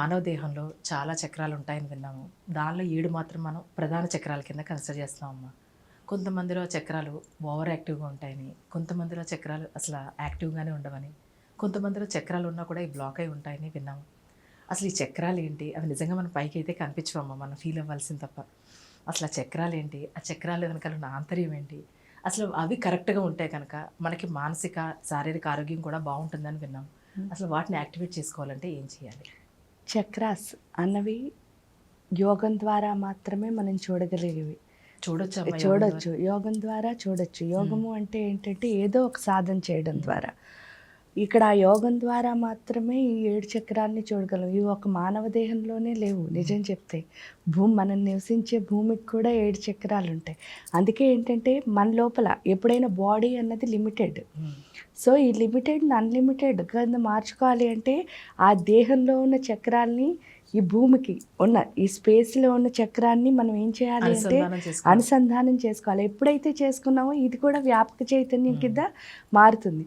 మానవ దేహంలో చాలా చక్రాలు ఉంటాయని విన్నాము. దానిలో ఏడు మాత్రం మనం ప్రధాన చక్రాల కింద కన్సిడర్ చేస్తామమ్మా కొంతమందిలో చక్రాలు ఓవర్ యాక్టివ్గా ఉంటాయని కొంతమందిలో చక్రాలు అసలు యాక్టివ్గానే ఉండవని కొంతమందిలో చక్రాలు ఉన్నా కూడా ఈ బ్లాక్ అయి ఉంటాయని విన్నాము. అసలు ఈ చక్రాలు ఏంటి? అవి నిజంగా మన పైకి అయితే కనిపించవమ్మా మనం ఫీల్ అవ్వాల్సింది తప్ప. అసలు ఆ చక్రాలు ఏంటి? ఆ చక్రాలు వెనకాల ఉన్న ఆంతర్యం ఏంటి? అసలు అవి కరెక్ట్గా ఉంటే కనుక మనకి మానసిక శారీరక ఆరోగ్యం కూడా బాగుంటుందని విన్నాం అసలు వాటిని యాక్టివేట్ చేసుకోవాలంటే ఏం చేయాలి? చక్రాస్ అన్నవి యోగం ద్వారా మాత్రమే మనం చూడగలిగేవి. చూడొచ్చు. చూడొచ్చు యోగం ద్వారా చూడొచ్చు. యోగము అంటే ఏంటంటే ఏదో ఒక సాధన చేయడం ద్వారా. ఇక్కడ ఆ యోగం ద్వారా మాత్రమే ఈ ఏడు చక్రాన్ని చూడగలం. ఇవి ఒక మానవ దేహంలోనే లేవు నిజం చెప్తే. భూమి మనం నివసించే భూమికి కూడా ఏడు చక్రాలు ఉంటాయి అందుకే ఏంటంటే మన లోపల ఎప్పుడైనా బాడీ అన్నది లిమిటెడ్. సో ఈ లిమిటెడ్ అన్లిమిటెడ్ కింద మార్చుకోవాలి అంటే ఆ దేహంలో ఉన్న చక్రాల్ని ఈ భూమికి ఉన్న ఈ స్పేస్లో ఉన్న చక్రాన్ని మనం ఏం చేయాలి అంటే అనుసంధానం చేసుకోవాలి. అనుసంధానం చేసుకోవాలి. ఎప్పుడైతే చేసుకున్నామో ఇది కూడా వ్యాపక చైతన్యం కింద మారుతుంది.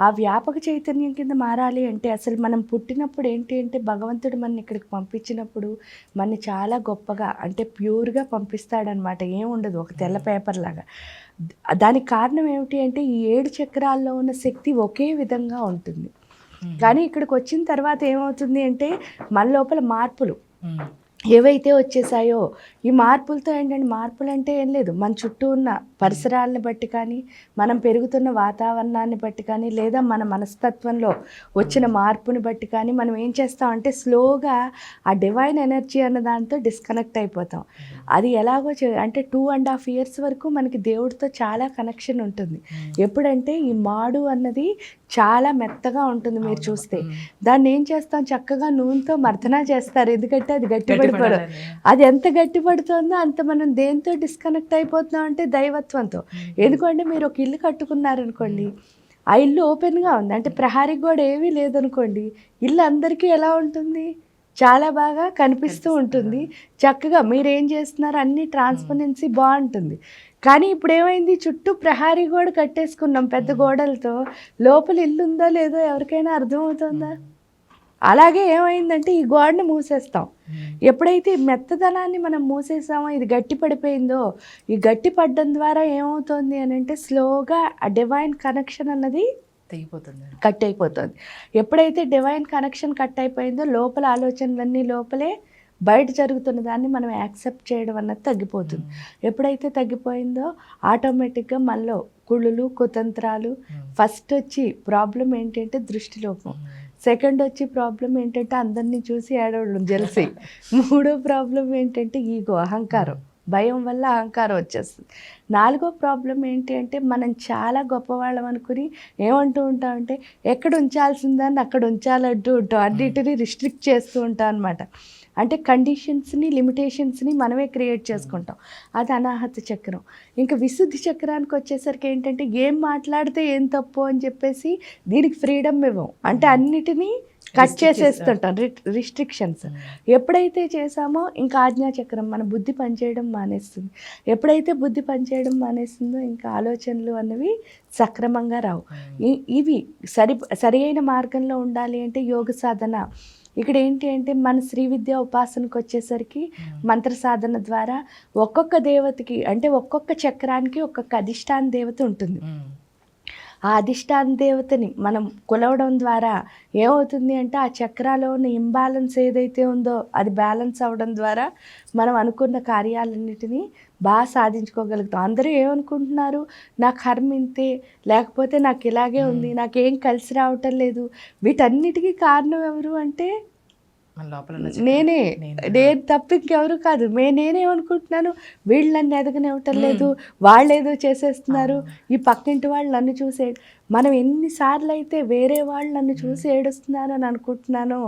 ఆ వ్యాపక చైతన్యం కింద మారాలి అంటే అసలు మనం పుట్టినప్పుడు ఏంటి అంటే భగవంతుడు మన ఇక్కడికి పంపించినప్పుడు మన చాలా గొప్పగా అంటే ప్యూర్గా పంపిస్తాడనమాట ఏం ఉండదు ఒక తెల్ల పేపర్ లాగా. దానికి కారణం ఏమిటి అంటే ఈ ఏడు చక్రాల్లో ఉన్న శక్తి ఒకే విధంగా ఉంటుంది. కానీ ఇక్కడికి వచ్చిన తర్వాత ఏమవుతుంది అంటే మన లోపల మార్పులు. ఏవైతే వచ్చేసాయో ఈ మార్పులతో ఏంటంటే మార్పులు అంటే ఏం లేదు. మన చుట్టూ ఉన్న పరిసరాలను బట్టి కానీ మనం పెరుగుతున్న వాతావరణాన్ని బట్టి కానీ లేదా మన మనస్తత్వంలో వచ్చిన మార్పుని బట్టి కానీ మనం ఏం చేస్తాం అంటే స్లోగా ఆ డివైన్ ఎనర్జీ అన్న దాంతో డిస్కనెక్ట్ అయిపోతాం. అది ఎలాగో అంటే టూ అండ్ హాఫ్ ఇయర్స్ వరకు మనకి దేవుడితో చాలా కనెక్షన్ ఉంటుంది. ఎప్పుడంటే ఈ మాడు అన్నది చాలా మెత్తగా ఉంటుంది మీరు చూస్తే. దాన్ని ఏం చేస్తాం? చక్కగా నూనెతో మర్దనా చేస్తారు. ఎందుకంటే అది గట్టిపడిపోవడం గట్టిపడాలని. అది ఎంత గట్టి పడుతుందో అంత మనం దేంతో డిస్కనెక్ట్ అయిపోతున్నాం అంటే దైవత్వంతో. ఎందుకంటే మీరు ఒక ఇల్లు కట్టుకున్నారనుకోండి ఆ ఇల్లు ఓపెన్గా ఉంది. అంటే ప్రహారీ గోడ ఏమీ లేదనుకోండి ఇల్లు అందరికీ ఎలా ఉంటుంది? చాలా బాగా కనిపిస్తూ ఉంటుంది. చక్కగా మీరు ఏం చేస్తున్నారు? అన్ని ట్రాన్స్పరెన్సీ బాగుంటుంది. కానీ ఇప్పుడు ఏమైంది చుట్టూ ప్రహారీ గోడ కట్టేసుకున్నాం పెద్ద గోడలతో. లోపల ఇల్లు ఉందో లేదో ఎవరికైనా అర్థమవుతుందా? అలాగే ఏమైందంటే ఈ గోడని మూసేస్తాం. ఎప్పుడైతే మెత్తదనాన్ని మనం మూసేసామో ఇది గట్టి పడిపోయిందో ఈ గట్టి పడ్డం ద్వారా ఏమవుతుంది అని అంటే స్లోగా ఆ డివైన్ కనెక్షన్ అన్నది తెగిపోతుంది. కట్ అయిపోతుంది. ఎప్పుడైతే డివైన్ కనెక్షన్ కట్ అయిపోయిందో లోపల ఆలోచనలన్నీ లోపలే బయట జరుగుతున్న దాన్ని మనం యాక్సెప్ట్ చేయడం అన్నది తగ్గిపోతుంది. ఎప్పుడైతే తగ్గిపోయిందో ఆటోమేటిక్గా మనలో కుళ్ళులు కుతంత్రాలు ఫస్ట్ వచ్చి ప్రాబ్లం ఏంటంటే దృష్టిలోపం. సెకండ్ వచ్చి ప్రాబ్లం ఏంటంటే అందరినీ చూసి ఏడవడం జలసి. మూడో ప్రాబ్లం ఏంటంటే ఈగో అహంకారం. భయం వల్ల అహంకారం వచ్చేస్తుంది. నాలుగో ప్రాబ్లం ఏంటి అంటే మనం చాలా గొప్పవాళ్ళం అనుకుని ఏమంటూ ఉంటామంటే ఎక్కడ ఉంచాల్సిందని అక్కడ ఉంచాలంటూ ఉంటాం. అన్నిటినీ రిస్ట్రిక్ట్ చేస్తూ ఉంటాం అనమాట అంటే కండిషన్స్ని లిమిటేషన్స్ని మనమే క్రియేట్ చేసుకుంటాం. అది అనాహత చక్రం. ఇంకా విశుద్ధి చక్రానికి వచ్చేసరికి ఏంటంటే ఏం మాట్లాడితే ఏం తప్పు అని చెప్పేసి దీనికి ఫ్రీడమ్ ఇవ్వం. అంటే అన్నిటినీ కట్ చేసేస్తుంటాం. రిస్ట్రిక్షన్స్. ఎప్పుడైతే చేసామో ఇంకా ఆజ్ఞాచక్రం మన బుద్ధి పనిచేయడం మానేస్తుంది. ఎప్పుడైతే బుద్ధి పనిచేయడం మానేస్తుందో ఇంకా ఆలోచనలు అన్నవి సక్రమంగా రావు. ఇ- ఇవి సరి సరి అయిన మార్గంలో ఉండాలి అంటే యోగ సాధన. ఇక్కడ ఏంటి అంటే మన శ్రీ విద్య ఉపాసనకు వచ్చేసరికి మంత్ర సాధన ద్వారా ఒక్కొక్క దేవతకి అంటే ఒక్కొక్క చక్రానికి ఒక్కొక్క అధిష్టాన దేవత ఉంటుంది. ఆ అధిష్టాన దేవతని మనం కొలవడం ద్వారా ఏమవుతుంది అంటే ఆ చక్రాలో ఉన్న ఇంబ్యాలెన్స్ ఏదైతే ఉందో అది బ్యాలెన్స్ అవ్వడం ద్వారా మనం అనుకున్న కార్యాలన్నిటినీ బాగా సాధించుకోగలుగుతాం. అందరూ ఏమనుకుంటున్నారు? నా కర్మ ఇంతే లేకపోతే నాకు ఇలాగే ఉంది నాకేం కలిసి రావటం లేదు. వీటన్నిటికీ కారణం ఎవరు అంటే మన లోపల ఉన్న చక్రం. నేనే. నేను. తప్ప ఇంకెవరు కాదు. మే నేనేమనుకుంటున్నాను? వీళ్ళు నన్ను ఎదగనివ్వటం లేదు. వాళ్ళు ఏదో చేసేస్తున్నారు. ఈ పక్కింటి వాళ్ళు నన్ను చూసే మనం ఎన్నిసార్లు అయితే వేరే వాళ్ళు నన్ను చూసి ఏడుస్తున్నారు అని అనుకుంటున్నానో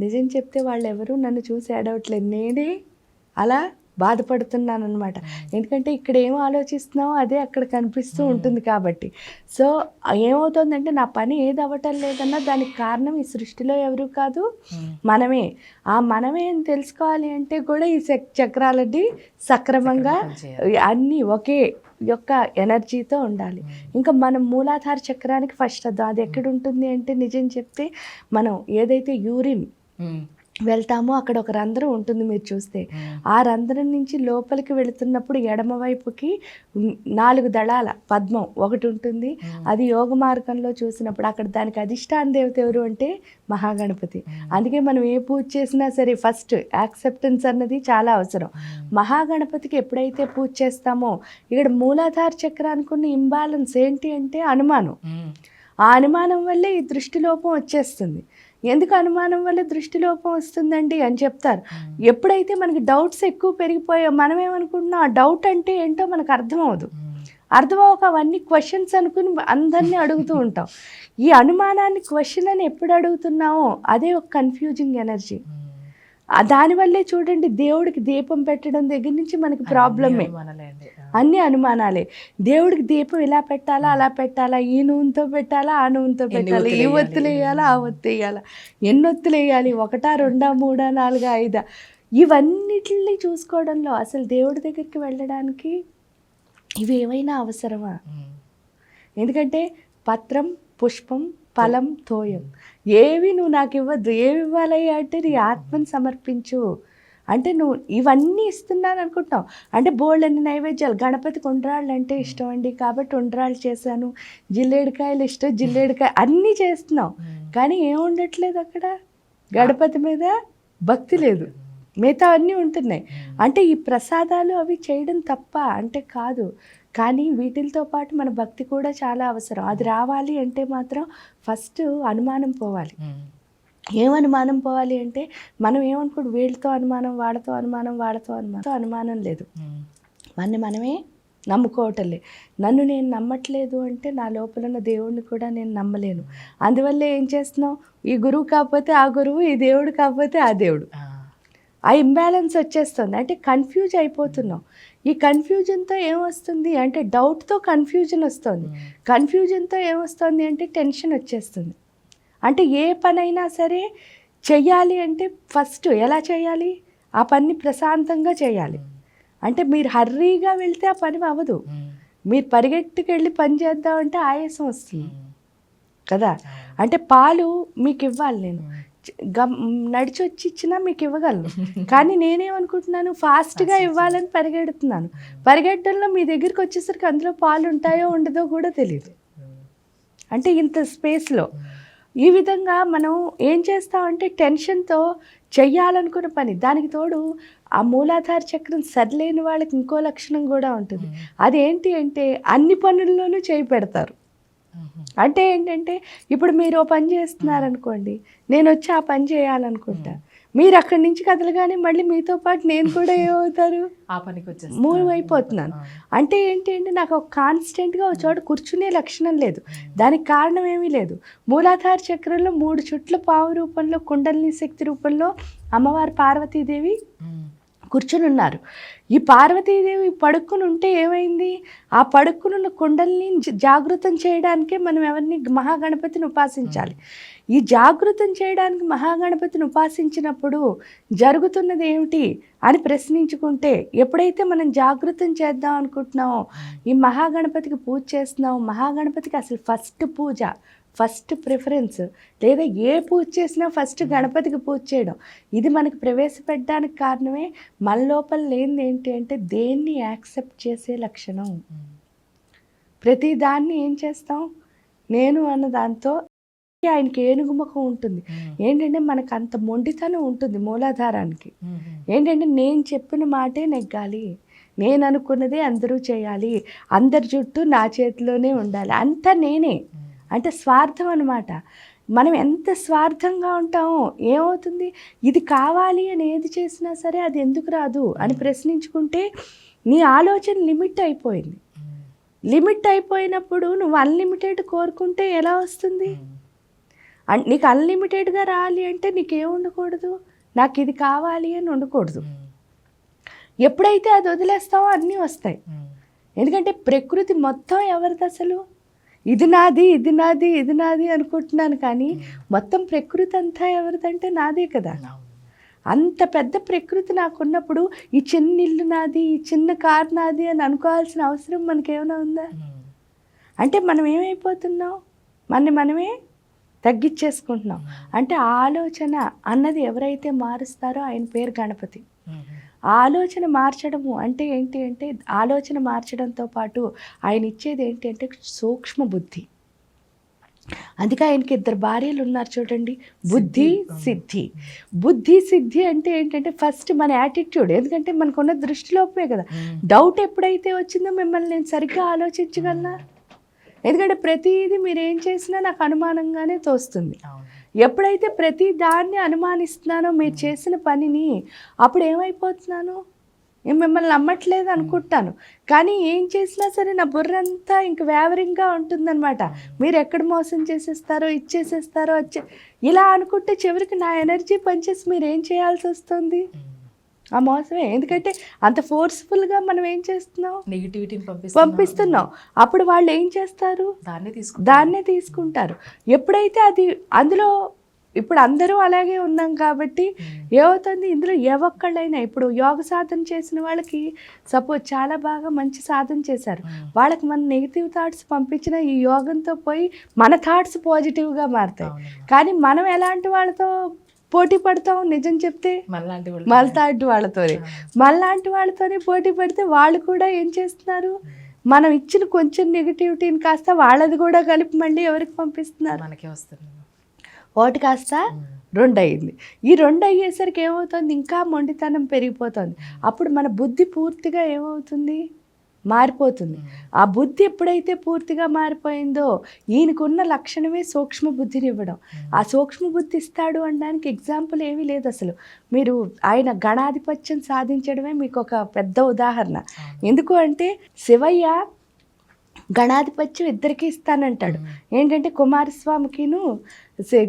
నిజం చెప్తే వాళ్ళు ఎవరు నన్ను చూసి ఏడవట్లేదు. నేనే అలా బాధపడుతున్నాను అనమాట ఎందుకంటే ఇక్కడ ఏం ఆలోచిస్తున్నామో అదే అక్కడ కనిపిస్తూ ఉంటుంది కాబట్టి. సో ఏమవుతుందంటే నా పని ఏది అవ్వటం లేదన్నా దానికి కారణం ఈ సృష్టిలో ఎవరు కాదు ఉమ్. మనమే. ఆ మనమే అని తెలుసుకోవాలి అంటే కూడా ఈ చక్- చక్రాలన్నీ సక్రమంగా. అన్నీ ఒకే యొక్క ఎనర్జీతో ఉండాలి. ఇంకా మనం మూలాధార చక్రానికి ఫస్ట్ వద్దాం అది ఎక్కడ ఉంటుంది అంటే నిజం చెప్తే మనం ఏదైతే యూరిన్ వెళ్తామో అక్కడ ఒక రంధ్రం ఉంటుంది మీరు చూస్తే. ఆ రంధ్రం నుంచి లోపలికి వెళుతున్నప్పుడు ఎడమ వైపుకి ఉమ్, నాలుగు దళాల పద్మం ఒకటి ఉంటుంది. అది యోగ మార్గంలో చూసినప్పుడు అక్కడ దానికి అధిష్టాన దేవత ఎవరు అంటే మహాగణపతి. అందుకే మనం ఏ పూజ చేసినా సరే ఫస్ట్ యాక్సెప్టెన్స్ అన్నది చాలా అవసరం. మహాగణపతికి ఎప్పుడైతే పూజ చేస్తామో ఇక్కడ మూలాధార చక్రానికి ఉన్న ఇంబ్యాలెన్స్ ఏంటి అంటే అనుమానం. ఆ అనుమానం వల్లే ఈ దృష్టిలోపం వచ్చేస్తుంది. ఎందుకు అనుమానం వల్ల దృష్టిలోపం వస్తుందండి అని చెప్తారు. ఎప్పుడైతే మనకి డౌట్స్ ఎక్కువ పెరిగిపోయా మనం ఏమనుకుంటున్నాం ఆ డౌట్ అంటే ఏంటో మనకు అర్థం అవ్వదు. ఉమ్, అర్థమవక అవన్నీ క్వశ్చన్స్ అనుకుని అందరినీ అడుగుతూ ఉంటాం. ఈ అనుమానాన్ని క్వశ్చన్ అని ఎప్పుడు అడుగుతున్నామో అదే ఒక కన్ఫ్యూజింగ్ ఎనర్జీ. దానివల్లే చూడండి దేవుడికి దీపం పెట్టడం దగ్గర నుంచి మనకి ప్రాబ్లమే అన్నీ అనుమానాలే. దేవుడికి దీపం ఇలా పెట్టాలా అలా పెట్టాలా ఈ నూనెతో పెట్టాలా ఆ నూనెతో పెట్టాలా ఈ ఒత్తులు వేయాలి? ఆ ఒత్తు వేయాలా ఎన్ని ఒత్తులు వేయాలి? ఒకటా రెండా మూడా నాలుగా ఐదా? ఇవన్నిటిని చూసుకోవడంలో అసలు దేవుడి దగ్గరికి వెళ్ళడానికి ఇవి ఏమైనా అవసరమా ఎందుకంటే పత్రం పుష్పం ఫలం తోయం. ఏవి నువ్వు నాకు ఇవ్వద్దు ఏవి ఇవ్వాలయ్యా అంటే నీ ఆత్మని సమర్పించు. అంటే నువ్వు ఇవన్నీ ఇస్తున్నాను అనుకుంటున్నావు. అంటే బోల్డ్ అన్ని నైవేద్యాలు. గణపతికి ఉండ్రాళ్ళు అంటే ఇష్టం అండి. కాబట్టి ఉండ్రాళ్ళు చేశాను. జిల్లేడికాయలు ఇష్టం జిల్లేడికాయ అన్నీ చేస్తున్నావు. కానీ ఏం ఉండట్లేదు అక్కడ? గణపతి మీద భక్తి లేదు. మిగతా అన్నీ ఉంటున్నాయి. అంటే ఈ ప్రసాదాలు అవి చేయడం తప్ప అంటే కాదు. కానీ వీటితో పాటు మన భక్తి కూడా చాలా అవసరం. అది రావాలి అంటే మాత్రం ఫస్ట్ అనుమానం పోవాలి. ఉమ్, ఏం అనుమానం పోవాలి అంటే మనం ఏమనుకోడు వీళ్ళతో అనుమానం వాళ్ళతో అనుమానం వాళ్ళతో అనుమానం అనుమానం లేదు. మన మనమే నమ్ముకోవటంలే. నన్ను నేను నమ్మట్లేదు అంటే నా లోపల ఉన్న దేవుడిని కూడా నేను నమ్మలేను. అందువల్ల ఏం చేస్తున్నాం ఈ గురువు కాకపోతే ఆ గురువు ఈ దేవుడు కాకపోతే ఆ దేవుడు. ఆ, ఆ ఇంబ్యాలెన్స్ వచ్చేస్తుంది. అంటే కన్ఫ్యూజ్ అయిపోతున్నాం ఈ కన్ఫ్యూజన్తో ఏమొస్తుంది అంటే డౌట్తో కన్ఫ్యూజన్ వస్తుంది. కన్ఫ్యూజన్తో ఏమొస్తుంది అంటే టెన్షన్ వచ్చేస్తుంది. అంటే ఏ పనైనా సరే చెయ్యాలి అంటే ఫస్ట్ ఎలా చేయాలి ఆ పని ప్రశాంతంగా చేయాలి అంటే మీరు హర్రీగా వెళ్తే ఆ పని అవ్వదు. ఉమ్, మీరు పరిగెట్టుకు వెళ్ళి పని చేద్దామంటే ఆయాసం వస్తుంది. కదా. అంటే పాలు మీకు ఇవ్వాలి నేను గమ్ నడిచి వచ్చి ఇచ్చినా మీకు ఇవ్వగలను. కానీ నేనేమనుకుంటున్నాను ఫాస్ట్గా ఇవ్వాలని పరిగెడుతున్నాను. పరిగెట్టడంలో మీ దగ్గరికి వచ్చేసరికి అందులో పాలు ఉంటాయో ఉండదో కూడా తెలియదు అంటే ఇంత స్పేస్లో ఈ విధంగా మనం ఏం చేస్తామంటే టెన్షన్తో చెయ్యాలనుకున్న పని. దానికి తోడు ఆ మూలాధార చక్రం సరిలేని వాళ్ళకి ఇంకో లక్షణం కూడా ఉంటుంది. ఉమ్, అదేంటి అంటే అన్ని పనుల్లోనూ చేయి పెడతారు. అంటే ఏంటంటే ఇప్పుడు మీరు ఓ పని చేస్తున్నారనుకోండి నేను వచ్చి ఆ పని చేయాలనుకుంటా. మీరు అక్కడి నుంచి కదలగానే మళ్ళీ మీతో పాటు నేను కూడా ఏమవుతారు? ఆ పనికి వచ్చేస్తా. మూవ్ అయిపోతున్నాను. అంటే ఏంటి అంటే నాకు ఒక కాన్స్టెంట్గా ఒక చోట కూర్చునే లక్షణం లేదు. దానికి కారణం ఏమీ లేదు. మూలాధార చక్రంలో మూడు చుట్ల పావు రూపంలో కుండలిని శక్తి రూపంలో అమ్మవారు పార్వతీదేవి కూర్చుని ఉన్నారు ఈ పార్వతీదేవి పడుకుని ఉంటే ఏమైంది? ఆ పడుకునున్న కుండల్ని జాగృతం చేయడానికే మనం ఎవరిని మహాగణపతిని ఉపాసించాలి. ఈ జాగృతం చేయడానికి మహాగణపతిని ఉపాసించినప్పుడు జరుగుతున్నది ఏమిటి అని ప్రశ్నించుకుంటే ఎప్పుడైతే మనం జాగృతం చేద్దాం అనుకుంటున్నామో ఈ మహాగణపతికి పూజ చేస్తున్నామో మహాగణపతికి అసలు ఫస్ట్ పూజ ఫస్ట్ ప్రిఫరెన్స్. లేదా ఏ పూజ చేసినా ఫస్ట్ గణపతికి పూజ చేయడం. ఇది మనకి ప్రవేశపెట్టడానికి కారణమే మన లోపల లేనిది ఏంటి అంటే దేన్ని యాక్సెప్ట్ చేసే లక్షణం. ఉమ్, ప్రతి దాన్ని ఏం చేస్తాం? నేను అన్న దాంతో ఆయనకి ఏనుగు ముఖం ఉంటుంది. ఉమ్, ఏంటంటే మనకు అంత మొండితనం ఉంటుంది మూలాధారానికి. ఏంటంటే నేను చెప్పిన మాటే నెగ్గాలి. నేను అనుకున్నదే అందరూ చేయాలి. అందరి జుట్టు నా చేతిలోనే ఉండాలి. అంతా నేనే. అంటే స్వార్థం అనమాట మనం ఎంత స్వార్థంగా ఉంటామో ఏమవుతుంది? ఇది కావాలి అని ఏది చేసినా సరే అది ఎందుకు రాదు అని ప్రశ్నించుకుంటే నీ ఆలోచన లిమిట్ అయిపోయింది. లిమిట్ అయిపోయినప్పుడు నువ్వు అన్లిమిటెడ్ కోరుకుంటే ఎలా వస్తుంది? అన్- నీకు అన్లిమిటెడ్గా రావాలి అంటే నీకేం ఉండకూడదు? నాకు ఇది కావాలి అని ఉండకూడదు. ఎప్పుడైతే అది వదిలేస్తావో అన్నీ వస్తాయి. ఎందుకంటే ప్రకృతి మొత్తం ఎవరిది అసలు? ఇది నాది ఇది నాది ఇది నాది అనుకుంటున్నాను కానీ మొత్తం ప్రకృతి అంతా ఎవరిదంటే నాదే కదా. అంత పెద్ద ప్రకృతి నాకున్నప్పుడు ఈ చిన్న ఇల్లు నాది ఈ చిన్న కార్ నాది అని అనుకోవాల్సిన అవసరం మనకేమైనా ఉందా. అంటే మనం ఏమైపోతున్నాం మనని మనమే తగ్గించేసుకుంటున్నాం అంటే ఆ ఆలోచన అన్నది ఎవరైతే మారుస్తారో ఆయన పేరు గణపతి. ఆలోచన మార్చడము అంటే ఏంటి అంటే ఆలోచన మార్చడంతో పాటు ఆయన ఇచ్చేది ఏంటి అంటే సూక్ష్మ బుద్ధి. అందుకే ఆయనకి ఇద్దరు భార్యలు ఉన్నారు చూడండి. బుద్ధి సిద్ధి. బుద్ధి సిద్ధి అంటే ఏంటంటే ఫస్ట్ మన యాటిట్యూడ్. ఎందుకంటే మనకున్న దృష్టిలోపే కదా. డౌట్ ఎప్పుడైతే వచ్చిందో మిమ్మల్ని నేను సరిగ్గా ఆలోచించగలనా? ఎందుకంటే ప్రతిదీ మీరు ఏం చేసినా నాకు అనుమానంగానే తోస్తుంది. ఎప్పుడైతే ప్రతి దాన్ని అనుమానిస్తున్నానో మీరు చేసిన పనిని అప్పుడు ఏమైపోతున్నాను? నేను మిమ్మల్ని నమ్మట్లేదు అనుకుంటాను. కానీ ఏం చేసినా సరే నా బుర్రంతా ఇంక వేవరింగ్గా ఉంటుందన్నమాట. మీరు ఎక్కడ మోసం చేసేస్తారో ఇచ్చేసేస్తారో వచ్చే ఇలా అనుకుంటే చివరికి నా ఎనర్జీ పనిచేసి మీరు ఏం చేయాల్సి వస్తుంది. ఆ మోసమే. ఎందుకంటే అంత ఫోర్స్ఫుల్గా మనం ఏం చేస్తున్నాం? నెగిటివిటీని పంపిస్తున్నాం. పంపిస్తున్నాం. అప్పుడు వాళ్ళు ఏం చేస్తారు? దాన్ని తీసుకుంటాం దాన్నే తీసుకుంటారు. ఎప్పుడైతే అది అందులో ఇప్పుడు అందరూ అలాగే ఉన్నాం కాబట్టి ఏమవుతుంది? ఇందులో ఏ ఒక్కళ్ళైనా ఇప్పుడు యోగ సాధన చేసిన వాళ్ళకి సపోజ్ చాలా బాగా మంచి సాధన చేశారు. వాళ్ళకి మన నెగిటివ్ థాట్స్ పంపించిన ఈ యోగంతో పోయి మన థాట్స్ పాజిటివ్గా మారుతాయి. కానీ మనం ఎలాంటి వాళ్ళతో పోటీ పడతాం నిజం చెప్తే? మళ్ళాంటి వాళ్ళతోనే. మళ్ళాంటి వాళ్ళతోనే. పోటీ పడితే వాళ్ళు కూడా ఏం చేస్తున్నారు? మనం ఇచ్చిన కొంచెం నెగిటివిటీని కాస్త వాళ్ళది కూడా కలిపి మళ్ళీ ఎవరికి పంపిస్తున్నారు? మనకే వస్తుంది. ఒకటి కాస్త రెండు అయింది ఈ రెండు అయ్యేసరికి ఏమవుతుంది? ఇంకా మొండితనం పెరిగిపోతుంది. అప్పుడు మన బుద్ధి పూర్తిగా ఏమవుతుంది? మారిపోతుంది. ఆ బుద్ధి ఎప్పుడైతే పూర్తిగా మారిపోయిందో ఈయనకున్న లక్షణమే సూక్ష్మ బుద్ధిని ఇవ్వడం. ఆ సూక్ష్మ బుద్ధి ఇస్తాడు అనడానికి ఎగ్జాంపుల్ ఏమీ లేదు అసలు. మీరు ఆయన గణాధిపత్యం సాధించడమే మీకు ఒక పెద్ద ఉదాహరణ. ఎందుకు అంటే శివయ్య గణాధిపత్యం ఇద్దరికి ఇస్తానంటాడు. ఏంటంటే కుమారస్వామికిను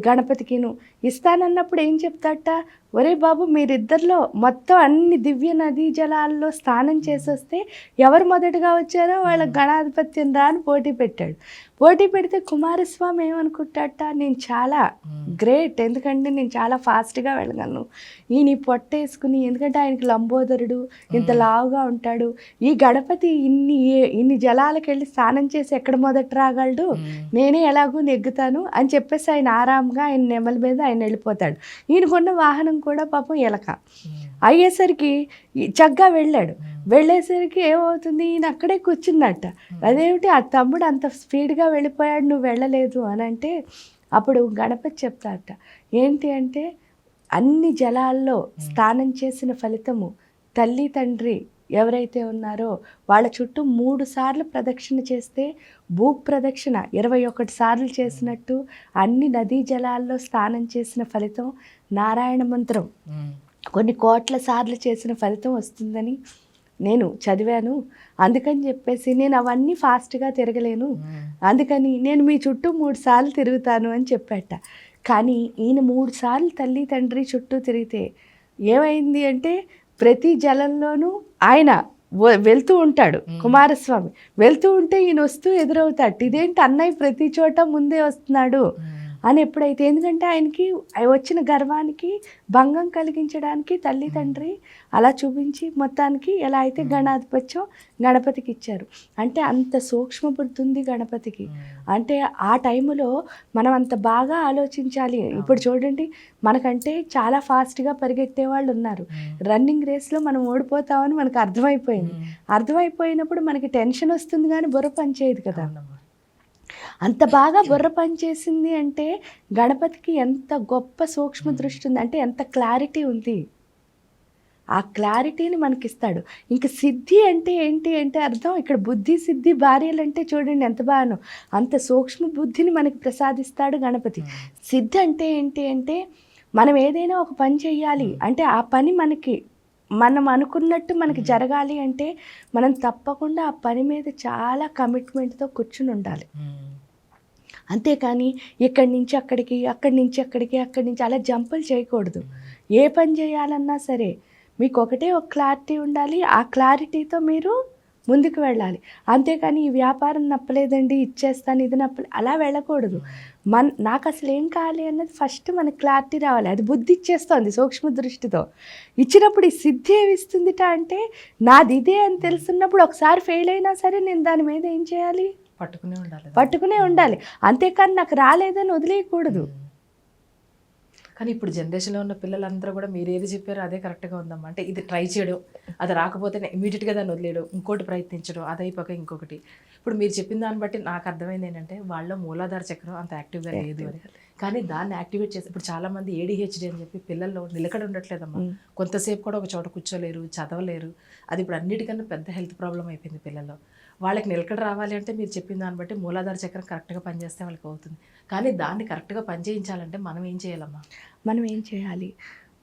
గణపతికిను ఇస్తానన్నప్పుడు ఏం చెప్తాట? ఒరే బాబు మీరిద్దరిలో మొత్తం అన్ని దివ్య నదీ జలాల్లో స్నానం చేసొస్తే ఎవరు మొదటగా వచ్చారో వాళ్ళ గణాధిపత్యం రా అని పోటీ పెట్టాడు. పోటీ పెడితే కుమారస్వామి ఏమనుకుంటాట? నేను చాలా గ్రేట్ ఎందుకంటే నేను చాలా ఫాస్ట్గా వెళ్ళగలను. ఈయన ఈ పొట్ట వేసుకుని ఎందుకంటే ఆయనకి లంబోదరుడు ఇంత లావుగా ఉంటాడు. ఈ గణపతి ఇన్ని ఇన్ని జలాలకు వెళ్ళి స్నానం చేసి ఎక్కడ మొదట రాగలడు? నేనే ఎలాగూ నెగ్గుతాను అని చెప్పేసి ఆయన ఆరాంగా ఆయన నెమల మీద ఆయన వెళ్ళిపోతాడు. ఈయనకున్న వాహనం కూడా పాపం ఎలక. అయ్యేసరికి చక్కగా వెళ్ళాడు. వెళ్ళేసరికి ఏమవుతుంది? ఈయన అక్కడే కూర్చున్నట్ట. అదేమిటి? ఆ తమ్ముడు అంత స్పీడ్గా వెళ్ళిపోయాడు నువ్వు వెళ్ళలేదు అని అంటే అప్పుడు గణపతి చెప్తారట. ఏంటి అంటే అన్ని జలాల్లో స్నానం చేసిన ఫలితము తల్లి తండ్రి ఎవరైతే ఉన్నారో వాళ్ళ చుట్టూ మూడు సార్లు ప్రదక్షిణ చేస్తే భూ ప్రదక్షిణ ఇరవై ఒకటి సార్లు చేసినట్టు అన్ని నదీ జలాల్లో స్నానం చేసిన ఫలితం నారాయణ మంత్రం. కొన్ని కోట్ల సార్లు చేసిన ఫలితం వస్తుందని నేను చదివాను. అందుకని చెప్పేసి నేను అవన్నీ ఫాస్ట్గా తిరగలేను. అందుకని నేను మీ చుట్టూ మూడు సార్లు తిరుగుతాను అని చెప్పాట. కానీ ఈయన మూడు సార్లు తల్లి తండ్రి చుట్టూ తిరిగితే ఏమైంది అంటే ప్రతి జలంలోనూ ఆయన వెళ్తూ ఉంటాడు కుమారస్వామి. వెళ్తూ ఉంటే ఈయన వస్తూ ఎదురవుతాడు. ఇదేంటి అన్నయ్య ప్రతి చోట ముందే వస్తున్నాడు? అని ఎప్పుడైతే ఎందుకంటే ఆయనకి వచ్చిన గర్వానికి భంగం కలిగించడానికి తల్లి తండ్రి అలా చూపించి మొత్తానికి ఎలా అయితే గణాధిపత్యం గణపతికి ఇచ్చారు. అంటే అంత సూక్ష్మ బుద్ధి ఉంది గణపతికి. అంటే ఆ టైంలో మనం అంత బాగా ఆలోచించాలి. ఇప్పుడు చూడండి మనకంటే చాలా ఫాస్ట్గా పరిగెత్తే వాళ్ళు ఉన్నారు. రన్నింగ్ రేస్లో మనం ఓడిపోతామని మనకు అర్థమైపోయింది. అర్థమైపోయినప్పుడు మనకి టెన్షన్ వస్తుంది కానీ బుర్ర పనిచేయదు కదా. అంత బాగా బుర్ర పనిచేసింది అంటే గణపతికి ఎంత గొప్ప సూక్ష్మ దృష్టి ఉంది అంటే ఎంత క్లారిటీ ఉంది. ఆ క్లారిటీని మనకిస్తాడు. ఇంకా సిద్ధి అంటే ఏంటి అంటే అర్థం ఇక్కడ బుద్ధి సిద్ధి భార్యలు అంటే చూడండి ఎంత బాగానో. అంత సూక్ష్మ బుద్ధిని మనకి ప్రసాదిస్తాడు గణపతి. సిద్ధి అంటే ఏంటి అంటే మనం ఏదైనా ఒక పని చెయ్యాలి అంటే ఆ పని మనకి మనం అనుకున్నట్టు మనకి జరగాలి అంటే మనం తప్పకుండా ఆ పని మీద చాలా కమిట్మెంట్తో కూర్చుని ఉండాలి. అంతేకాని ఇక్కడి నుంచి అక్కడికి అక్కడి నుంచి అక్కడికి అక్కడి నుంచి అలా జంపులు చేయకూడదు. ఏ పని చేయాలన్నా సరే మీకు ఒకటే ఒక క్లారిటీ ఉండాలి. ఆ క్లారిటీతో మీరు ముందుకు వెళ్ళాలి. అంతేకాని ఈ వ్యాపారం నప్పలేదండి ఇచ్చేస్తాను ఇది నప్పలే అలా వెళ్ళకూడదు. మన నాకు అసలు ఏం కావాలి అన్నది ఫస్ట్ మనకు క్లారిటీ రావాలి. అది బుద్ధి ఇచ్చేస్తుంది సూక్ష్మ దృష్టితో. ఇచ్చినప్పుడు ఈ సిద్ధి ఏమి ఇస్తుందిట అంటే నాది ఇదే అని తెలుసున్నప్పుడు ఒకసారి ఫెయిల్ అయినా సరే నేను దాని మీద ఏం చేయాలి? పట్టుకునే ఉండాలి. పట్టుకునే ఉండాలి. అంతేకాని నాకు రాలేదని వదిలేయకూడదు. కానీ ఇప్పుడు జనరేషన్లో ఉన్న పిల్లలందరూ కూడా మీరు ఏది చెప్పారో అదే కరెక్ట్గా ఉందమ్మా. అంటే ఇది ట్రై చేయడం అది రాకపోతే ఇమీడియట్గా దాన్ని వదిలేయడం ఇంకోటి ప్రయత్నించడం అది అయిపోక ఇంకొకటి. ఇప్పుడు మీరు చెప్పిన దాన్ని బట్టి నాకు అర్థమైంది ఏంటంటే వాళ్ళ మూలాధార చక్రం అంత యాక్టివ్గా లేదు అని. కానీ దాన్ని యాక్టివేట్ చేసి ఇప్పుడు చాలా మంది ఏడిహెచ్డి అని చెప్పి పిల్లల్లో నిలకడ ఉండట్లేదమ్మా. కొంతసేపు కూడా ఒక చోట కూర్చోలేరు చదవలేరు. అది ఇప్పుడు అన్నిటికన్నా పెద్ద హెల్త్ ప్రాబ్లం అయిపోయింది పిల్లల్లో. వాళ్ళకి నిలకడ రావాలి అంటే మీరు చెప్పిన దాన్ని బట్టి మూలాధార చక్రం కరెక్ట్గా పనిచేస్తే వాళ్ళకి అవుతుంది. కానీ దాన్ని కరెక్ట్గా పనిచేయించాలంటే మనం ఏం చేయాలమ్మా? మనం ఏం చేయాలి?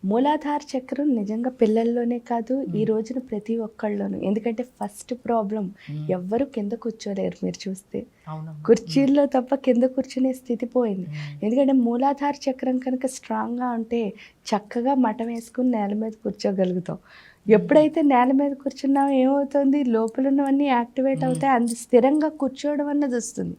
మూలాధార చక్రం నిజంగా పిల్లల్లోనే కాదు ఈ రోజున ప్రతి ఒక్కళ్ళలోనూ. ఎందుకంటే ఫస్ట్ ప్రాబ్లం ఎవ్వరు కింద కూర్చోలేరు మీరు చూస్తే. కుర్చీల్లో తప్ప కింద కూర్చునే స్థితి పోయింది. ఎందుకంటే మూలాధార చక్రం కనుక స్ట్రాంగ్గా ఉంటే చక్కగా మఠం వేసుకుని నేల మీద కూర్చోగలుగుతాం. ఎప్పుడైతే నేల మీద కూర్చున్నామో ఏమవుతుంది? లోపల ఉన్నవన్నీ యాక్టివేట్ అవుతాయి. అందు స్థిరంగా కూర్చోవడం అన్నది వస్తుంది.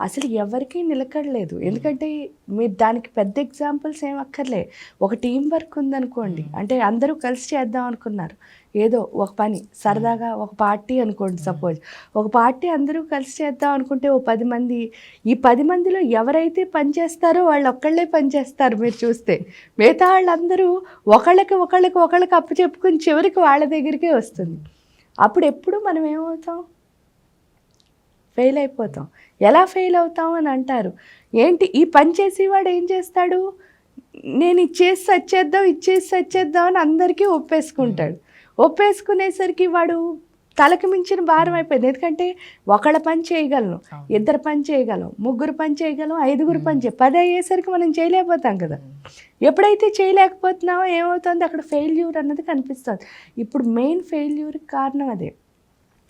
అసలు ఎవరికీ నిలకడలేదు. ఎందుకంటే మీరు దానికి పెద్ద ఎగ్జాంపుల్స్ ఏం అక్కర్లే. ఒక టీం వర్క్ ఉందనుకోండి. అంటే అందరూ కలిసి చేద్దాం అనుకున్నారు. ఏదో ఒక పని సరదాగా ఒక పార్టీ అనుకోండి సపోజ్. ఒక పార్టీ అందరూ కలిసి చేద్దాం అనుకుంటే ఓ పది మంది ఈ పది మందిలో ఎవరైతే పని చేస్తారో వాళ్ళు ఒక్కళ్ళే పని చేస్తారు మీరు చూస్తే. మిగతా వాళ్ళందరూ ఒకళ్ళకి ఒకళ్ళకి ఒకళ్ళకి అప్పు చెప్పుకుని చివరికి వాళ్ళ దగ్గరికే వస్తుంది. అప్పుడు ఎప్పుడు మనం ఏమవుతాం? ఫెయిల్ అయిపోతాం. ఎలా ఫెయిల్ అవుతాం అని అంటారు. ఏంటి? ఈ పని చేసేవాడు ఏం చేస్తాడు? నేను ఇచ్చేసి సచ్చేద్దాం ఇచ్చేసి సచ్చేద్దాం అని అందరికీ ఒప్పేసుకుంటాడు. ఒప్పేసుకునేసరికి వాడు తలకు మించిన భారం అయిపోయింది. ఎందుకంటే ఒకళ్ళ పని చేయగలను. ఇద్దరు పని చేయగలం ముగ్గురు పని చేయగలం ఐదుగురు పని చేయ పది అయ్యేసరికి మనం చేయలేకపోతాం కదా. ఎప్పుడైతే చేయలేకపోతున్నామో ఏమవుతుంది? అక్కడ ఫెయిల్యూర్ అన్నది కనిపిస్తుంది. ఇప్పుడు మెయిన్ ఫెయిల్యూర్కి కారణం అదే.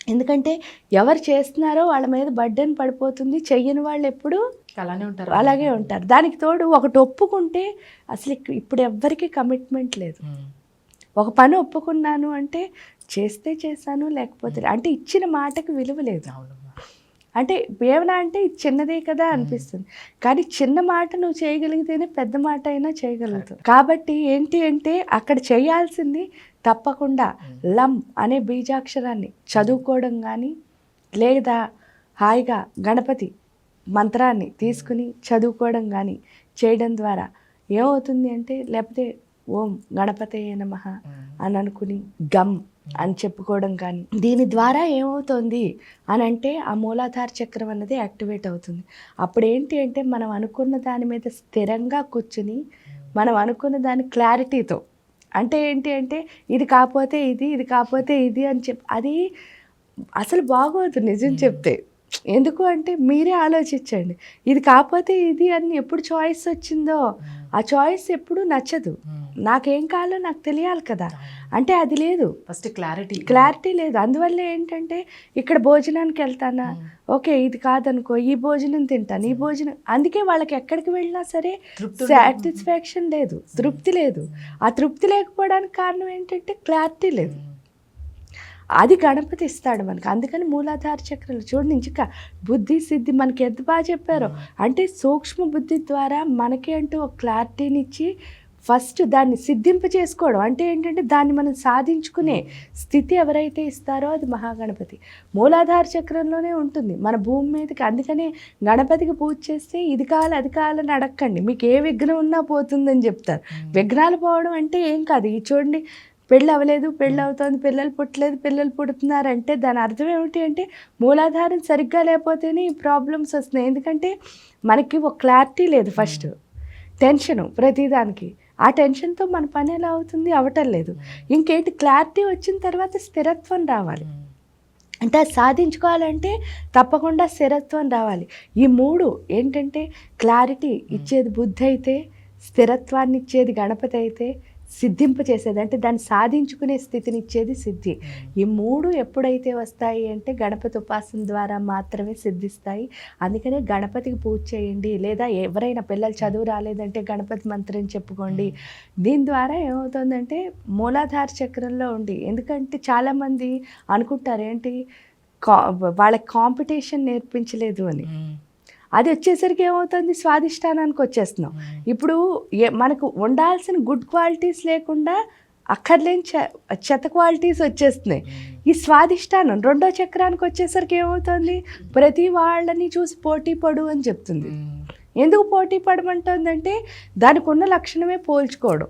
ఎందుకంటే ఎవరు చేస్తున్నారో వాళ్ళ మీద బడ్డన్ పడిపోతుంది. చెయ్యని వాళ్ళు ఎప్పుడు అలానే ఉంటారు. అలాగే ఉంటారు. దానికి తోడు ఒకటి ఒప్పుకుంటే అసలు ఇప్పుడు ఎవ్వరికీ కమిట్మెంట్ లేదు. ఒక పని ఒప్పుకున్నాను అంటే చేస్తే చేశాను లేకపోతే అంటే ఇచ్చిన మాటకు విలువ లేదు. అంటే ఏమన్నా అంటే చిన్నదే కదా అనిపిస్తుంది. కానీ చిన్న మాట నువ్వు చేయగలిగితేనే పెద్ద మాట అయినా చేయగలుగుతావు. కాబట్టి ఏంటి అంటే అక్కడ చేయాల్సింది తప్పకుండా లం అనే బీజాక్షరాన్ని చదువుకోవడం కానీ లేదా హాయిగా గణపతి మంత్రాన్ని తీసుకుని చదువుకోవడం కానీ చేయడం ద్వారా ఏమవుతుంది అంటే లేకపోతే ఓం గణపతే నమ. అని అనుకుని గమ్ అని చెప్పుకోవడం కానీ దీని ద్వారా ఏమవుతుంది అని అంటే ఆ మూలాధార చక్రం అన్నది యాక్టివేట్ అవుతుంది. అప్పుడు ఏంటి అంటే మనం అనుకున్న దాని మీద స్థిరంగా కూర్చుని మనం అనుకున్న దాని క్లారిటీతో అంటే ఏంటి అంటే ఇది కాకపోతే ఇది ఇది కాకపోతే ఇది అని చెప్ అది అసలు బాగోదు నిజం చెప్తే. ఎందుకు అంటే మీరే ఆలోచించండి. ఇది కాకపోతే ఇది అని ఎప్పుడు చాయిస్ వచ్చిందో ఆ చాయిస్ ఎప్పుడు నచ్చదు. ఉమ్. నాకేం కావాలో నాకు తెలియాలి కదా. అంటే అది లేదు. ఫస్ట్ క్లారిటీ క్లారిటీ లేదు. అందువల్ల ఏంటంటే ఇక్కడ భోజనానికి వెళ్తానా? ఓకే ఇది కాదనుకో ఈ భోజనం తింటాను ఈ భోజనం. అందుకే వాళ్ళకి ఎక్కడికి వెళ్ళినా సరే. సాటిస్ఫాక్షన్ లేదు తృప్తి లేదు. ఆ తృప్తి లేకపోవడానికి కారణం ఏంటంటే క్లారిటీ లేదు. అది గణపతి ఇస్తాడు మనకి. అందుకని మూలాధార చక్రాలు చూడండి ఇంకా బుద్ధి సిద్ధి మనకి ఎంత బాగా చెప్పారో. అంటే సూక్ష్మ బుద్ధి ద్వారా మనకి అంటూ ఒక క్లారిటీని ఇచ్చి ఫస్ట్ దాన్ని సిద్ధింప చేసుకోవడం. అంటే ఏంటంటే దాన్ని మనం సాధించుకునే స్థితి ఎవరైతే ఇస్తారో అది మహాగణపతి. మూలాధార చక్రంలోనే ఉంటుంది మన భూమి మీదకి. అందుకనే గణపతికి పూజ చేస్తే ఇది కావాలి అది కావాలని అడగండి మీకు ఏ విఘ్నం ఉన్నా పోతుందని చెప్తారు. విఘ్నాలు పోవడం అంటే ఏం కాదు. ఈ చూడండి పెళ్ళి అవ్వలేదు పెళ్ళి అవుతుంది పిల్లలు పుట్టలేదు పిల్లలు పుడుతున్నారు అంటే దాని అర్థం ఏమిటి అంటే మూలాధారం సరిగ్గా లేకపోతేనే ఈ ప్రాబ్లమ్స్ వస్తున్నాయి. ఎందుకంటే మనకి ఒక క్లారిటీ లేదు ఫస్ట్. టెన్షను ప్రతిదానికి. ఆ టెన్షన్తో మన పని ఎలా అవుతుంది అవటం లేదు. ఇంకేంటి క్లారిటీ వచ్చిన తర్వాత స్థిరత్వం రావాలి. అంటే అది సాధించుకోవాలంటే తప్పకుండా స్థిరత్వం రావాలి. ఈ మూడు ఏంటంటే క్లారిటీ ఇచ్చేది బుద్ధి అయితే స్థిరత్వాన్ని ఇచ్చేది గణపతి అయితే సిద్ధింప చేసేది అంటే దాన్ని సాధించుకునే స్థితిని ఇచ్చేది సిద్ధి ఈ మూడు ఎప్పుడైతే వస్తాయి అంటే గణపతి ఉపాసన ద్వారా మాత్రమే సిద్ధిస్తాయి. అందుకనే గణపతికి పూజ చేయండి. లేదా ఎవరైనా పిల్లలు చదువు రాలేదంటే గణపతి మంత్రం చెప్పుకోండి. దీని ద్వారా ఏమవుతుందంటే మూలాధార చక్రంలో ఉండి ఎందుకంటే చాలామంది అనుకుంటారు ఏంటి? కా వాళ్ళకి కాంపిటీషన్ నేర్పించలేదు అని. అది వచ్చేసరికి ఏమవుతుంది? స్వాదిష్టానానికి వచ్చేస్తున్నాం. ఇప్పుడు ఏ మనకు ఉండాల్సిన గుడ్ క్వాలిటీస్ లేకుండా అక్కర్లేని చెత్త క్వాలిటీస్ వచ్చేస్తున్నాయి. ఈ స్వాదిష్టానం రెండో చక్రానికి వచ్చేసరికి ఏమవుతుంది? ప్రతి వాళ్ళని చూసి పోటీ పడు అని చెప్తుంది. ఎందుకు పోటీ పడమంటుందంటే దానికి ఉన్న లక్షణమే పోల్చుకోవడం.